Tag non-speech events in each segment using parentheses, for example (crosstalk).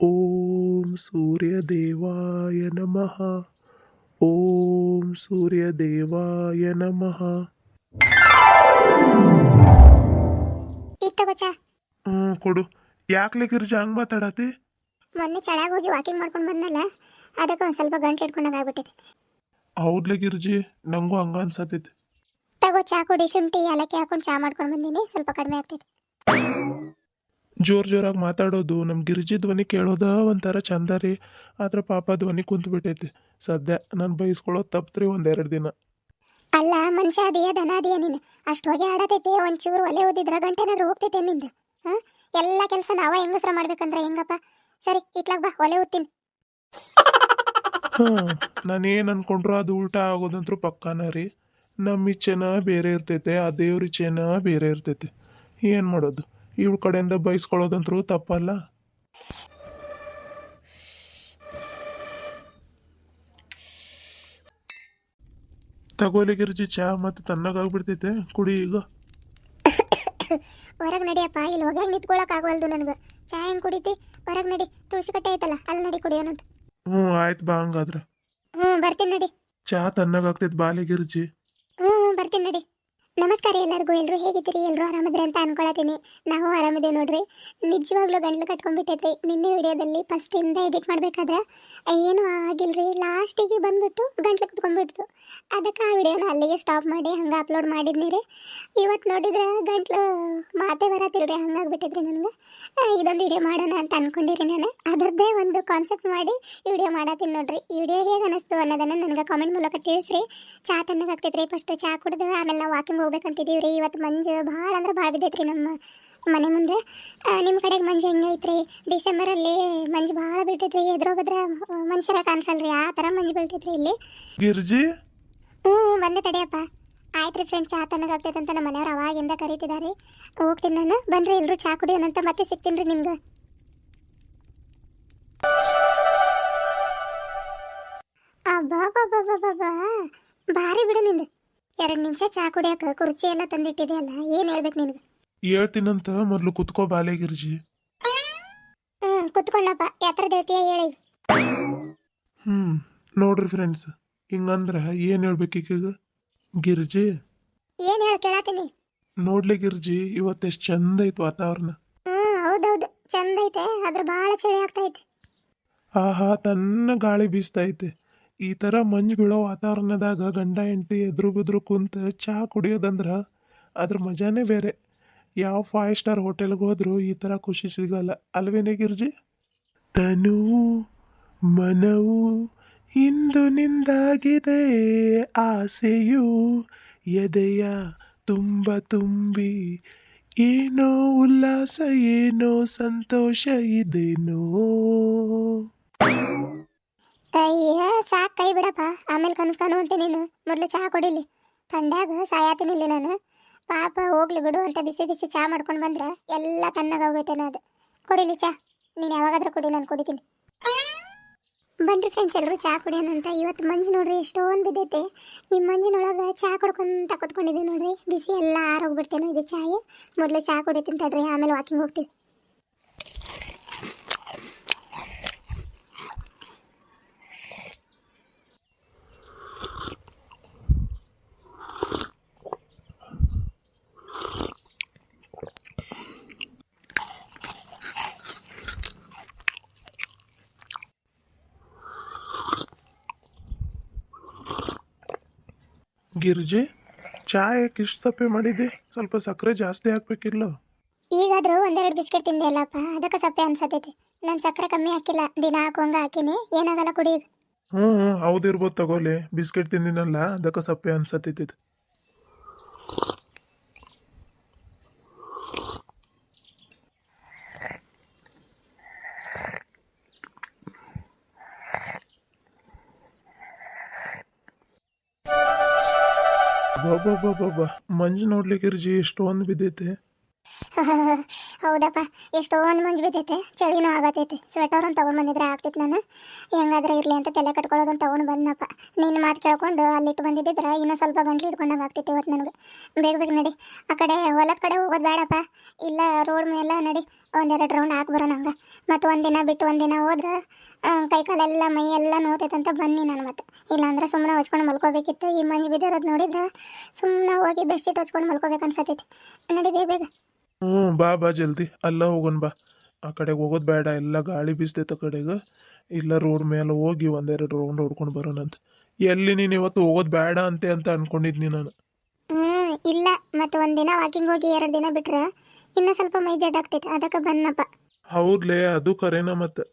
ಓಂ ಸೂರ್ಯದೇವಾಯ ನಮಃ ಓಂ ಸೂರ್ಯದೇವಾಯ ನಮಃ ಇತ್ತ ಚಾ ಹ್ಞೂ ಕೊಡು. ಯಾಕ್ಲೆ ಗಿರ್ಜ ಹಂಗೆ ಮಾತಾಡತಿ ಮೊನ್ನೆ ಚೆನ್ನಾಗಿ ಹೋಗಿ ವಾಕಿಂಗ್ ಮಾಡ್ಕೊಂಡು ಬಂದಲ್ಲ ಅದಕ್ಕೆ ಒಂದು ಸ್ವಲ್ಪ ಗಂಟೆ ಹಿಡ್ಕೊಂಡಾಗ ಆಗ್ಬಿಟ್ಟಿದೆ. ಹೌದ್ಲೆ ಗಿರ್ಜಿ ನಂಗೂ ಹಂಗ ಅನ್ಸತೈತಿ ತಗೋ ಚಾ ಕುಡಿ ಶುಂಠಿ ಏಲಕ್ಕಿ ಹಾಕೊಂಡು ಚಾ ಮಾಡ್ಕೊಂಡು ಬಂದೀನಿ. ಸ್ವಲ್ಪ ಕಡಿಮೆ ಆಗ್ತೈತೆ. ಜೋರ್ ಜೋರಾಗಿ ಮಾತಾಡೋದು ನಮ್ಮ ಗಿರಿಜಿ ಧ್ವನಿ ಕೇಳೋದ ಒಂಥರ ಚಂದ ರೀ. ಆದ್ರೆ ಪಾಪ ಧ್ವನಿ ಕುಂತು ಬಿಟ್ಟೈತಿ ಸದ್ಯ ನಾನು ಬೈಸ್ಕೊಳ್ಳೋದು ತಪ್ಪತ್ರಿ ಒಂದೆರಡು ದಿನ. ಅಲ್ಲ ಮನುಷ್ಯ ಅದಿಯ ದನ ಅದಿಯ ನೀನು. ಅಷ್ಟು ಹೋಗಿ ಆಡತೈತೆ ಒಂಚೂರು ಒಲೆ ಓದಿದ್ರ ಗಂಟೆನಾದ್ರೂ ಹೋಗ್ತೈತೆ ನಿಂದು. ಹಾಂ? ಎಲ್ಲ ಕೆಲಸ ನಾವ ಹೆಂಗಸ್ರ ಮಾಡ್ಬೇಕಂದ್ರೆ ಹೆಂಗಪ್ಪ? ಸರಿ ಇತ್ಲಾಗ ಬಾ ಒಲೆ ಓದ್ತೀನಿ ಹಾಂ ನಾನು ಏನು ಅನ್ಕೊಂಡ್ರು ಅದು ಉಲ್ಟಾ ಆಗೋದಂತ್ರು ಪಕ್ಕಾನ ರೀ. ನಮ್ಮ ಇಚ್ಛೆನ ಬೇರೆ ಇರ್ತೈತೆ ಆ ದೇವ್ರ ಇಚ್ಛೆನ ಬೇರೆ ಇರ್ತೈತೆ. ಏನು ಮಾಡೋದು? ಇವಳ ಕಡೆಯಿಂದ ಬಯಸ್ಕೊಳ್ಳೋದಂತರೂ ತಪ್ಪಲ್ಲ. ತಗೋಲಿ ಗಿರ್ಜಿ ಚಹಾ ಮತ್ತೆ ತಣ್ಣಗಾಗ್ಬಿಡ್ತೈತೆ. ಕುಡಿ ಈಗ. (coughs) ಹೊರಗೆ ನಡಿಯಪ್ಪ ಇಲ್ಲಿ ಹೋಗ್ಯಾಗ ನಿಂತ್ಕೊಳಕ್ ಆಗವಲ್ದು ನನಗೆ. ಚಾ ಹೆಂಗ್ ಕುಡಿತಿ? ಹೊರಗೆ ನಡಿ ತುಳಸಿ ಕಟ್ಟೆ ಐತಲ್ಲ ಅಲ್ಲಿ ನಡಿ ಕುಡಿಯೋನಂತ ಹ್ಞೂ ಆಯ್ತು ಬಾ ಹಂಗಾದ್ರೆ. ಹ್ಞೂ ಬರ್ತೀನಿ ನಡಿ. ಚಾ ತಣ್ಣಗಾಗ್ತೈತೆ ಬಾಲಿ ಗಿರ್ಜಿ ಹ್ಞೂ ಹ್ಞೂ, ಬರ್ತೀನಿ ನಡಿ ನಮಸ್ಕಾರ ಎಲ್ಲರಿಗೂ ಎಲ್ಲರೂ ಹೇಗಿದ್ದೀರಿ? ಎಲ್ಲರೂ ಆರಾಮದ್ರಿ ಅಂತ ಅನ್ಕೊಳತೀನಿ. ನಾವು ಆರಾಮಿದ್ದೀವಿ ನೋಡ್ರಿ. ನಿಜವಾಗ್ಲೂ ಗಂಟ್ಲು ಕಟ್ಕೊಂಡ್ಬಿಟ್ಟೈತ್ರಿ. ನಿನ್ನೆ ವಿಡಿಯೋದಲ್ಲಿ ಫಸ್ಟಿಂದ ಎಡಿಟ್ ಮಾಡ್ಬೇಕಾದ್ರೆ ಏನು ಆಗಿಲ್ಲರಿ ಲಾಸ್ಟಿಗೆ ಬಂದ್ಬಿಟ್ಟು ಗಂಟ್ಲು ಕುತ್ಕೊಂಡ್ಬಿಡ್ತು ಅದಕ್ಕೆ ಆ ವಿಡಿಯೋನ ಅಲ್ಲಿಗೆ ಸ್ಟಾಪ್ ಮಾಡಿ ಹಂಗೆ ಅಪ್ಲೋಡ್ ಮಾಡಿದ್ನಿ ರೀ ಇವತ್ತು ನೋಡಿದ್ರೆ ಗಂಟ್ಲು ಮಾತೇ ಬರತ್ತಿಲ್ರಿ, ಹಂಗಾಗ್ಬಿಟ್ಟಿದ್ರಿ ನನಗೆ. ಇದೊಂದು ವಿಡಿಯೋ ಮಾಡೋಣ ಅಂತ ಅನ್ಕೊಂಡಿರಿ ನಾನು. ಅದರದ್ದೇ ಒಂದು ಕಾನ್ಸೆಪ್ಟ್ ಮಾಡಿ ಈ ವಿಡಿಯೋ ಮಾಡತ್ತೀನಿ ನೋಡ್ರಿ. ಈ ವಿಡಿಯೋ ಹೇಗೆ ಅನಿಸ್ತು ಅನ್ನೋದನ್ನು ನನಗೆ ಕಾಮೆಂಟ್ ಮೂಲಕ ತಿಳಿಸ್ರಿ. ಚಾ ತನ್ನಾಗ್ತೈತ್ರಿ ಫಸ್ಟ್ ಚಾ ಕುಡಿದು ಆಮೇಲೆ ನಾವು ವಾಕಿಂಗ್ ಹೋಗ್ಬೇಕಂತಿದ್ದೀವಿ ರೀ ಇವತ್ತು ಮಂಜು ಭಾಳ ಅಂದ್ರೆ ಭಾಳ ಬಿದ್ದೈತ್ರಿ ನಮ್ಮ ಮನೆ ಮುಂದೆ. ನಿಮ್ಮ ಕಡೆಗೆ ಮಂಜು ಹೆಂಗೆ ಐತ್ರಿ? ಡಿಸೆಂಬರಲ್ಲಿ ಮಂಜು ಭಾಳ ಬೀಳ್ತೈತ್ರಿ. ಎದುರೋಗದ್ರ ಮನುಷ್ಯರ ಕಾಣಿಸಲ್ರಿ. ಆ ಥರ ಮಂಜು ಬೀಳ್ತೈತ್ರಿ ಇಲ್ಲಿ. ಗಿರ್ಜಿ? ಹ್ಞೂ ಬಂದೆ ತಡೆಯಪ್ಪ ಆಯ್ತು ರೀ ಫ್ರೆಂಡ್ ಚಾ ತನಗಾಗ್ತೈತೆ ಅಂತ ನಮ್ಮ ಮನೆಯವ್ರು ಅವಾಗಿಂದ ಕರೀತಿದ್ದಾರೆ ಹೋಗ್ತೀನಿ ನಾನು. ಬನ್ರಿ ಎಲ್ಲರೂ ಚಾ ಕುಡಿಯೋಣಂತ ಮತ್ತೆ ಸಿಗ್ತೀನಿ ರೀ ನಿಮ್ಗೆ. ಅಬ್ಬಾ ಭಾರಿ ಬಿಡು ನಿಂದು. ಎರಡು ನಿಮಿಷ ಚಾ ಕುಡಿಯಾಕ ಕುರ್ಚಿ ಎಲ್ಲ ತಂದಿಟ್ಟಿದೆಯಲ್ಲ ಏನು ಹೇಳ್ಬೇಕು ನಿನಗೆ? ಹೇಳ್ತೀನಂತ ಮೊದ್ಲು ಕುತ್ಕೋ ಬಾಲೆ ಗಿರ್ಜಿ. ಹ್ಮ್ ಕುತ್ಕೊಳ್ಳಪ್ಪ ಯಾತ್ರದ ಹೇಳ್ತೀಯ ಹೇಳಿ. ಹ್ಮ್ ನೋಡ್ರಿ ಫ್ರೆಂಡ್ಸ್ ಹಿಂಗಂದ್ರ ಏನು ಹೇಳ್ಬೇಕೀಗ ಗಿರ್ಜಿ? ಏನು ಹೇಳ ಕೇಳಾತೀನಿ. ನೋಡ್ಲಿ ಗಿರ್ಜಿ ಇವತ್ತೆಷ್ಟು ಚಂದ ಐತ್ ವಾತಾವರಣ. ಹ್ಞೂ ಹೌದೌದು ಚಂದ ಐತೆ ಆದ್ರೆ ಬಹಳ ಚಳಿ ಆಗ್ತೈತೆ ಆಹಾ ತನ್ನ ಗಾಳಿ ಬೀಸ್ತಾ ಐತೆ. ಈ ಥರ ಮಂಜು ಬೀಳೋ ವಾತಾವರಣದಾಗ ಗಂಡ, ಹೆಂಡತಿ ಎದುರು ಬಿದ್ರು ಕುಂತ ಚಹಾ ಕುಡಿಯೋದಂದ್ರ ಅದ್ರ ಮಜಾನೇ ಬೇರೆ. ಯಾವ ಫೈವ್ ಸ್ಟಾರ್ ಹೋಟೆಲ್ಗೆ ಹೋದರೂ ಈ ಥರ ಖುಷಿ ಸಿಗಲ್ಲ. ಅಲ್ವೇನೆ ಗಿರ್ಜಿ? ತನು ಮನವು ಇಂದು ನಿಂದಾಗಿದೆ ಆಸೆಯು ಎದೆಯ ತುಂಬ ತುಂಬಿ ಏನೋ ಉಲ್ಲಾಸ, ಏನೋ ಸಂತೋಷ ಇದೇನೋ. ಅಯ್ಯ ಸಾಕ್ ಕೈ ಬಿಡಪ್ಪ. ಆಮೇಲೆ ಕನಸ್ಕಾನು ಅಂತ ನೀನು. ಮೊದಲು ಚಹಾ ಕೊಡಿಲಿ. ತಂಡ್ಯಾಗ ಸಾಯಾತಿನಿಲ್ಲಿ ನಾನು. ಪಾಪ ಹೋಗ್ಲಿ ಬಿಡು ಅಂತ ಬಿಸಿ ಬಿಸಿ ಚಹಾ ಮಾಡ್ಕೊಂಡು ಬಂದ್ರೆ ಎಲ್ಲ ತಣ್ಣಗೆ ಹೋಗೈತೇನೋ ಅದು ಕೊಡಿಲಿ ಚಹಾ. ನೀನು ಯಾವಾಗಾದ್ರೂ ಕುಡಿ, ನಾನು ಕುಡಿತೀನಿ. ಬನ್ರಿ ಫ್ರೆಂಡ್ಸ್ ಎಲ್ಲರೂ ಚಹಾ ಕುಡಿಯೋಣ ಅಂತ. ಇವತ್ತು ಮಂಜು ನೋಡ್ರಿ, ಎಷ್ಟೊಂದು ಬಿದ್ದೈತೆ. ಈ ಮಂಜಿನೊಳಗೆ ಚಹಾ ಕುಡ್ಕೊಂತ ಕುತ್ಕೊಂಡಿದ್ದೆ ನೋಡ್ರಿ. ಬಿಸಿ ಎಲ್ಲ ಆರೋಗ್ಬಿಡ್ತೇನೋ ಇದು ಚಾಯ್ ಮೊದಲು ಚಹಾ ಕುಡಿತೀನಿ ತಡ್ರಿ, ಆಮೇಲೆ ವಾಕಿಂಗ್ ಹೋಗ್ತೀವಿ. ಗಿರ್ಜಿ ಚಾ ಯಾಕೆ ಇಷ್ಟು ಸಪ್ಪೆ ಮಾಡಿದ್ದೆ? ಸ್ವಲ್ಪ ಸಕ್ಕರೆ ಜಾಸ್ತಿ ಹಾಕ್ಬೇಕಿಲ್ಲ ಈಗಾದ್ರೂ ಒಂದೆರಡು ಬಿಸ್ಕೆಟ್ ತಿಂದೆ ಅಲ್ಲಪ್ಪ ಅದಕ್ಕೆ ಸಪ್ಪೆ ಅನ್ಸತೈತಿ. ನಾನು ಸಕ್ಕರೆ ಕಮ್ಮಿ ಹಾಕಿಲ್ಲ. ದಿನ ಹಾಕೋಂಗ ಹಾಕಿನಿ. ಏನಾಗಲ್ಲ ಕುಡಿ. ಹ್ಞೂ ಹ್ಞೂ ಹೌದಿರ್ಬೋದು ತಗೋಲಿ. ಬಿಸ್ಕೆಟ್ ತಿಂದಿನಲ್ಲ ಅದಕ್ಕೆ ಸಪ್ಪೆ ಅನ್ಸತ್ತಿದ್ದು ಬಾಬಾ ಬಾ ಮಂಜು ನೋಡ್ಲಿಕ್ಕೆ ಗಿರ್ಜಿ ಎಷ್ಟೊಂದು ಬಿದ್ದೈತೆ (laughs) ಹೌದಪ್ಪ ಎಷ್ಟೊಂದು ಮಂಜು ಬಿದ್ದೈತೆ, ಚಳಿನೂ ಆಗತೈತೆ. ಸ್ವೆಟರ್ ಒಂದು ತೊಗೊಂಡು ಬಂದಿದ್ರೆ ಆಗ್ತಿತ್ತು ನಾನು. ಹೆಂಗಾದ್ರೆ ಇರಲಿ ಅಂತ ತಲೆ ಕಟ್ಕೊಳ್ಳೋದನ್ನು ತೊಗೊಂಡು ಬಂದನಪ್ಪ. ನಿನ್ನ ಮಾತು ಕೇಳ್ಕೊಂಡು ಅಲ್ಲಿಟ್ಟು ಬಂದಿದ್ದಿದ್ರೆ ಇನ್ನೂ ಸ್ವಲ್ಪ ಗಂಟ್ಲು ಇಟ್ಕೊಂಡಂಗೆ ಆಗ್ತಿತ್ತು ಇವತ್ತು ನನಗೆ. ಬೇಗ ಬೇಗ ನಡಿ. ಆ ಕಡೆ, ಹೊಲದ ಕಡೆ ಹೋಗೋದು ಬೇಡಪ್ಪ ಇಲ್ಲ ರೋಡ್ ಮೇಲೆ ನಡಿ. ಒಂದೆರಡು ರೌಂಡ್ ಹಾಕಿ ಬರೋಣ ಮತ್ತು ಒಂದಿನ ಬಿಟ್ಟು ಒಂದಿನ ಹೋದ್ರೆ ಕೈ ಕಾಲೆಲ್ಲ, ಮೈ ಎಲ್ಲ ನೋತೈತಂತ ಬನ್ನಿ ನಾನು ಮತ್ತೆ. ಇಲ್ಲಾಂದ್ರೆ ಸುಮ್ಮನೆ ಹಚ್ಕೊಂಡು ಮಲ್ಕೋಬೇಕಿತ್ತು. ಈ ಮಂಜು ಬಿದ್ದಿರೋದು ನೋಡಿದ್ರೆ ಸುಮ್ಮನೆ ಹೋಗಿ ಬೆಡ್ಶೀಟ್ ಹೊಚ್ಕೊಂಡು ಮಲ್ಕೋಬೇಕು ಅನ್ಸತೈತಿ. ನಡಿ ಬೇಗ ಬೇಗ. ಹ್ಞೂ ಬಾ ಬಾ ಜಲ್ದಿ. ಅಲ್ಲ ಹೋಗೋಣ ಬಾ. ಆ ಕಡೆಗೆ ಹೋಗೋದು ಬೇಡ. ಎಲ್ಲ ಗಾಳಿ ಬೀಸ್ದೈತೆ ಆ ಕಡೆಗೆ. ಇಲ್ಲ ರೋಡ್ ಮೇಲೆ ಹೋಗಿ ಒಂದೆರಡು ರೌಂಡ್ ಹೊಡ್ಕೊಂಡು ಬರೋಣಂತ ಎಲ್ಲಿ ನೀನು ಇವತ್ತು ಹೋಗೋದು ಬೇಡ ಅಂತೆ ಅಂತ ಅನ್ಕೊಂಡಿದ್ನಿ ನಾನು. ಹ್ಞೂ ಇಲ್ಲ. ಮತ್ತು ದಿನ ವಾಕಿಂಗ್ ಹೋಗಿ ಎರಡು ದಿನ ಬಿಟ್ರೆ ಇನ್ನ ಸ್ವಲ್ಪ ಮೈ ಜಡ್ ಆಗ್ತೈತೆ. ಅದಕ್ಕೆ ಬನ್ನಪ್ಪ ಹೌದ್ಲೇ ಅದು ಕರೆನ ಮತ್ತೆ?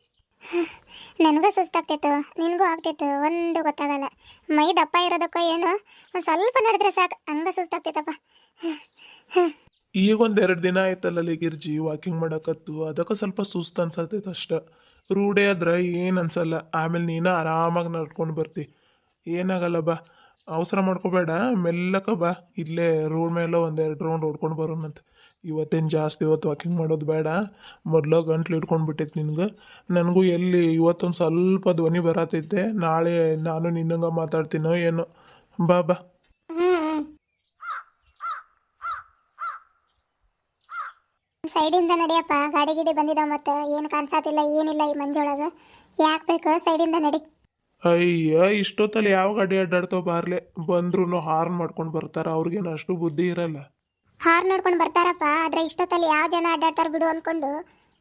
ನನಗೂ ಸುಸ್ತಾಗ್ತೈತೆ. ನಿನಗೂ ಆಗ್ತೈತೆ. ಒಂದು ಗೊತ್ತಾಗಲ್ಲ. ಮೈ ದಪ್ಪ ಇರೋದಕ್ಕೋ ಏನು. ಒಂದು ಸ್ವಲ್ಪ ನಡೆದ್ರೆ ಸಾಕು. ಹಂಗೆ ಸುಸ್ತಾಗ್ತೈತಪ್ಪ. ಈಗ ಒಂದ್ ಎರಡು ದಿನ ಆಯ್ತಲ್ಲ ಗಿರ್ಜಿ ವಾಕಿಂಗ್ ಮಾಡಕತ್ತು, ಅದಕ್ಕೆ ಸ್ವಲ್ಪ ಸುಸ್ತು ಅನ್ಸತ್ತೈತೆ ಅಷ್ಟ. ರೂಢೆ ಆದ್ರೆ ಏನು ಅನ್ಸಲ್ಲ. ಆಮೇಲೆ ನೀನು ಆರಾಮಾಗಿ ನಡ್ಕೊಂಡು ಬರ್ತಿ. ಏನಾಗಲ್ಲ ಬಾ. ಅವಸರ ಮಾಡ್ಕೋಬೇಡ. ಮೆಲ್ಲಕ ಬಾ. ಇಲ್ಲೇ ರೋಡ್ ಮೇಲೆ ಒಂದೆರಡು ರೌಂಡ್ ಓಡ್ಕೊಂಡು ಬರೋಣಂತ. ಇವತ್ತೇನು ಜಾಸ್ತಿ ಇವತ್ತು ವಾಕಿಂಗ್ ಮಾಡೋದು ಬೇಡ. ಮೊದಲು ಗಂಟ್ಲು ಇಟ್ಕೊಂಡು ಬಿಟ್ಟೈತೆ ನಿನ್ಗೆ. ನನಗೂ ಎಲ್ಲಿ ಇವತ್ತೊಂದು ಸ್ವಲ್ಪ ಧ್ವನಿ ಬರತೈತೆ. ನಾಳೆ ನಾನು ನಿನ್ನಂಗೆ ಮಾತಾಡ್ತೀನೋ ಏನೋ. ಬಾ ಬಾ ಹ್ಞೂ ಸೈಡಿಂದ ನಡಿಯಪ್ಪ ಗಾಡಿ ಗಿಡಿ ಬಂದಿದಾವ ಮತ್ತೆ ಏನು ಕಾಣಿಸಾತಿಲ್ಲ ಏನಿಲ್ಲ ಈ ಮಂಜೊಳಗೆ. ಯಾಕೆ ಬೇಕು ಸೈಡಿಂದ ನಡಿ. ಅಯ್ಯ ಇಷ್ಟೊತ್ತಲ್ಲಿ ಯಾವ ಗಾಡಿ ಅಡ್ಡಾಡ್ತೋ ಬಾರ್ಲೆ ಬಂದ್ರು ಹಾರ್ನ್ ಮಾಡ್ಕೊಂಡು ಬರ್ತಾರ ಅವ್ರಿಗೇನು ಅಷ್ಟು ಬುದ್ಧಿ ಇರಲ್ಲ. ಹಾರ್ನ್ ನೋಡ್ಕೊಂಡು ಬರ್ತಾರಪ್ಪ ಆದ್ರೆ ಇಷ್ಟೊತ್ತಲ್ಲಿ ಯಾವ ಜನ ಅಡ್ಡಾಡ್ತಾರ ಬಿಡು ಅನ್ಕೊಂಡು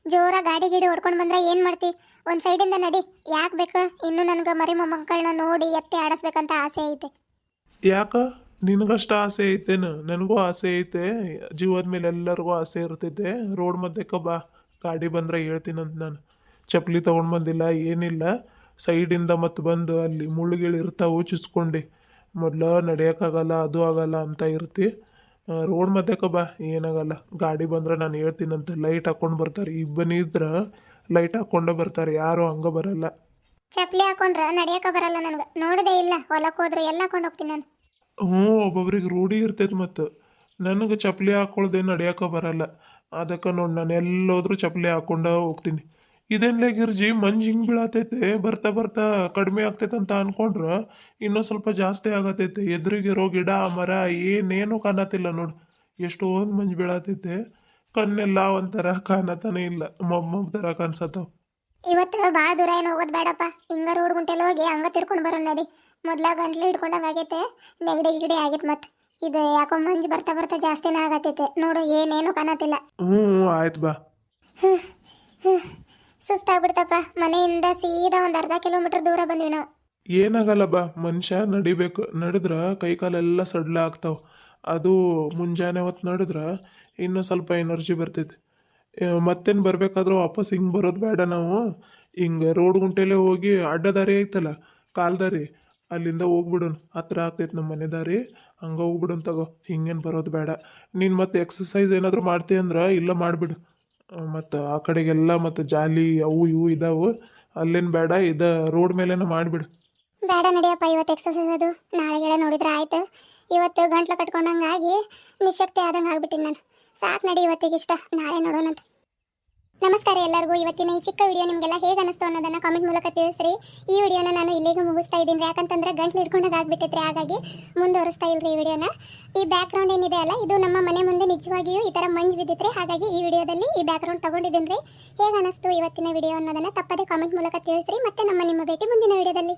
ಜೋರ ಗಾಡಿ ಗಿಡಿ ಹೊಡ್ಕೊಂಡು ಬಂದ್ರೆ ಏನ್ ಮಾಡ್ತಿ? ಒಂದ್ ಸೈಡಿಂದ ನಡಿ ಯಾಕೆ ಬೇಕು? ಇನ್ನು ನನ್ಗೆ ಮರಿ ಮೊಮ್ಮಕ್ಕಳನ್ನ ನೋಡಿ ಎತ್ತೆ ಆಡಿಸ್ಬೇಕಂತ ಆಸೆ ಐತೆ. ಯಾಕ? ನಿನಗಷ್ಟು ಆಸೆ ಐತೇನು ನನಗೂ ಆಸೆ ಐತೆ. ಜೀವದ ಮೇಲೆ ಎಲ್ಲರಿಗೂ ಆಸೆ ಇರ್ತೈತೆ ರೋಡ್ ಮಧ್ಯೆ ಬಾ ಗಾಡಿ ಬಂದ್ರೆ ಹೇಳ್ತೀನಂತ ನಾನು. ಚಪ್ಪಲಿ ತೊಗೊಂಡು ಬಂದಿಲ್ಲ, ಏನಿಲ್ಲ. ಸೈಡಿಂದ ಮತ್ತೆ ಬಂದು ಅಲ್ಲಿ ಮುಳ್ಳುಗಳು ಇರ್ತಾವು, ಚುಚ್ಕೊಂಡು. ಮೊದಲು ನಡೆಯೋಕ್ಕಾಗಲ್ಲ, ಅದು ಆಗಲ್ಲ ಅಂತ ಇರ್ತಿ. ರೋಡ್ ಮಧ್ಯೆ ಬಾ ಏನಾಗಲ್ಲ. ಗಾಡಿ ಬಂದ್ರೆ ನಾನು ಹೇಳ್ತೀನಂತ ಲೈಟ್ ಹಾಕೊಂಡು ಬರ್ತಾರೆ. ಇಬ್ಬನಿ ಇದ್ರೆ ಲೈಟ್ ಹಾಕ್ಕೊಂಡೇ ಬರ್ತಾರೆ. ಯಾರು ಹಂಗೆ ಬರಲ್ಲ. ಚಪ್ಪಲಿ ಹಾಕೊಂಡ್ರೆ ನಡಿಯಕ ಬರಲ್ಲ ನನಗೆ. ನೋಡದೇ ಇಲ್ಲ. ಹೊಲಕ್ಕೆ ಹೋದ್ರೆ ಎಲ್ಲ ಹಾಕೊಂಡು ಹೋಗ್ತೀನಿ ನಾನು. ಹ್ಞೂ, ಒಬ್ಬೊಬ್ರಿಗೆ ರೂಢಿ ಇರ್ತೈತೆ ಮತ್ತು. ನನಗೆ ಚಪ್ಪಲಿ ಹಾಕೊಳ್ದೆ ನಡೆಯೋಕೆ ಬರಲ್ಲ. ಅದಕ್ಕೆ ನೋಡಿ ನಾನು ಎಲ್ಲೋದ್ರೂ ಚಪ್ಪಲಿ ಹಾಕೊಂಡ ಹೋಗ್ತೀನಿ. ಇದೇನ್ಲೇ ಗಿರ್ಜಿ, ಮಂಜು ಹಿಂಗೆ ಬೀಳತೈತೆ, ಬರ್ತಾ ಬರ್ತಾ ಕಡಿಮೆ ಆಗ್ತೈತೆ ಅಂತ ಅನ್ಕೊಂಡ್ರೆ ಇನ್ನೂ ಸ್ವಲ್ಪ ಜಾಸ್ತಿ ಆಗತೈತೆ. ಎದುರಿಗಿರೋ ಗಿಡ, ಮರ, ಏನೇನು ಕಾಣತಿಲ್ಲ ನೋಡು. ಎಷ್ಟೊಂದು ಮಂಜು ಬೀಳತೈತೆ. ಕಣ್ಣೆಲ್ಲ ಒಂಥರ ಕಾಣತಾನೆ ಇಲ್ಲ. ಮೊಬ್ ಮೊಬ್ ಥರ ಕಾಣಿಸತ್ತವ ಇವತ್ತು ಭಾಳ ದೂರ ಏನು ಹೋಗೋದು ಬೇಡಪ್ಪ. ಹಿಂಗ ರೋಡ್ ಗುಂಟೆಲ್ಲ ಹೋಗಿ ಹಂಗ ತಿರ್ಕೊಂಡು ಬರೋಣ ನಡಿ. ಮೊದ್ಲ ಗಂಟ್ಲು ಹಿಡ್ಕೊಂಡಂಗೆ ಆಗೈತೆ. ನೆಗಡಿ ಗಿಗಡಿ ಆಗೈತೆ ಮತ್ತೆ ಇದು ಯಾಕೋ ಮಂಜು ಬರ್ತಾ ಬರ್ತಾ ಜಾಸ್ತಿನೇ ಆಗತ್ತೈತೆ ನೋಡು ಏನೇನು ಕಾಣತ್ತಿಲ್ಲ ಹ್ಞೂ ಹ್ಞೂ ಆಯ್ತು ಬಾ. ಸುಸ್ತಾಗ್ಬಿಡ್ತಪ್ಪ. ಮನೆಯಿಂದ ಸೀದಾ ಒಂದು ಅರ್ಧ ಕಿಲೋಮೀಟರ್ ದೂರ ಬಂದ್ವಿ ನಾವು. ಏನಾಗಲ್ಲ ಬಾ. ಮನುಷ್ಯ ನಡಿಬೇಕು. ನಡೆದ್ರ ಕೈ ಕಾಲೆಲ್ಲ ಸಡ್ಲ ಆಗ್ತಾವ. ಅದು ಮುಂಜಾನೆ ಹೊತ್ತು ನಡೆದ್ರ ಇನ್ನೂ ಸ್ವಲ್ಪ ಎನರ್ಜಿ ಬರ್ತೈತಿ. ಮತ್ತೇನು ಬರಬೇಕಾದ್ರೂ ವಾಪಸ್ ಹಿಂಗೆ ಬರೋದು ಬೇಡ ನಾವು. ಹಿಂಗೆ ರೋಡ್ ಗುಂಟೆಲೇ ಹೋಗಿ ಅಡ್ಡ ದಾರಿ ಐತಲ್ಲ ಕಾಲ್ದಾರಿ ಅಲ್ಲಿಂದ ಹೋಗ್ಬಿಡೋಣ. ಹತ್ರ ಆಗ್ತೈತೆ ನಮ್ಮ ಮನೆ ದಾರಿ, ಹಂಗೆ ಹೋಗ್ಬಿಡೋಣ ತಗೋ, ಹಿಂಗೇನು ಬರೋದು ಬೇಡ. ನೀನು ಮತ್ತೆ ಎಕ್ಸಸೈಸ್ ಏನಾದರೂ ಮಾಡ್ತೀಯ ಅಂದ್ರೆ ಇಲ್ಲ ಮಾಡಿಬಿಡು. ಮತ್ತು ಆ ಕಡೆಗೆಲ್ಲ ಮತ್ತು ಜಾಲಿ ಅವು ಇವು ಇದಾವು. ಅಲ್ಲೇನು ಬೇಡ, ಇದು ರೋಡ್ ಮೇಲೇನ ಮಾಡಿಬಿಡು. ಬೇಡ ನಡೆಯಪ್ಪ ಇವತ್ತು ಎಕ್ಸಸೈಸ್ ಅದು. ನಾಳೆಗೆಲ್ಲ ನೋಡಿದ್ರೆ ಆಯ್ತು. ಇವತ್ತು ಗಂಟ್ಲು ಕಟ್ಕೊಂಡಂಗಾಗಿ ನಿಶಕ್ತಿ ಆದಂಗೆ ಆಗ್ಬಿಟ್ಟಿನಿ ನಾನು. ಸಾಕು ನಡಿ ಇವತ್ತಿಗೆ ಇಷ್ಟ. ನಾಳೆ ನೋಡೋಣಂತ ನಮಸ್ಕಾರ ಎಲ್ಲರಿಗೂ. ಇವತ್ತಿನ ಈ ಚಿಕ್ಕ ವಿಡಿಯೋ ನಿಮಗೆಲ್ಲ ಹೇಗೆ ಅನಿಸ್ತು ಅನ್ನೋದನ್ನ ಕಾಮೆಂಟ್ ಮೂಲಕ ತಿಳಿಸ್ರಿ. ಈ ವಿಡಿಯೋನ ನಾನು ಇಲ್ಲಿಗೆ ಮುಗಿಸ್ತಾ ಇದ್ದೀನಿ. ಯಾಕಂತಂದ್ರೆ ಗಂಟ್ಲು ಹಿಡ್ಕೊಂಡಾಗ ಆಗ್ಬಿಟ್ಟಿದ್ರೆ ಹಾಗಾಗಿ ಮುಂದುವರಿಸ್ತಾ ಇಲ್ರಿ ಈ ವಿಡಿಯೋನ. ಈ ಬ್ಯಾಕ್ ಗ್ರೌಂಡ್ ಏನಿದೆ ಅಲ್ಲ, ಇದು ನಮ್ಮ ಮನೆ ಮುಂದೆ ನಿಜವಾಗಿಯೂ ಈ ಥರ ಮಂಜು ಬಿದ್ದಿದ್ರೆ ಹಾಗಾಗಿ ಈ ವಿಡಿಯೋದಲ್ಲಿ ಈ ಬ್ಯಾಕ್ ಗ್ರೌಂಡ್ ತಗೊಂಡಿದ್ದೀನಿ ರೀ ಹೇಗೆ ಅನಿಸ್ತು ಇವತ್ತಿನ ವಿಡಿಯೋ ಅನ್ನೋದನ್ನ ತಪ್ಪದೆ ಕಾಮೆಂಟ್ ಮೂಲಕ ತಿಳಿಸ್ರಿ. ಮತ್ತೆ ನಮ್ಮ ನಿಮ್ಮ ಭೇಟಿ ಮುಂದಿನ ವಿಡಿಯೋದಲ್ಲಿ.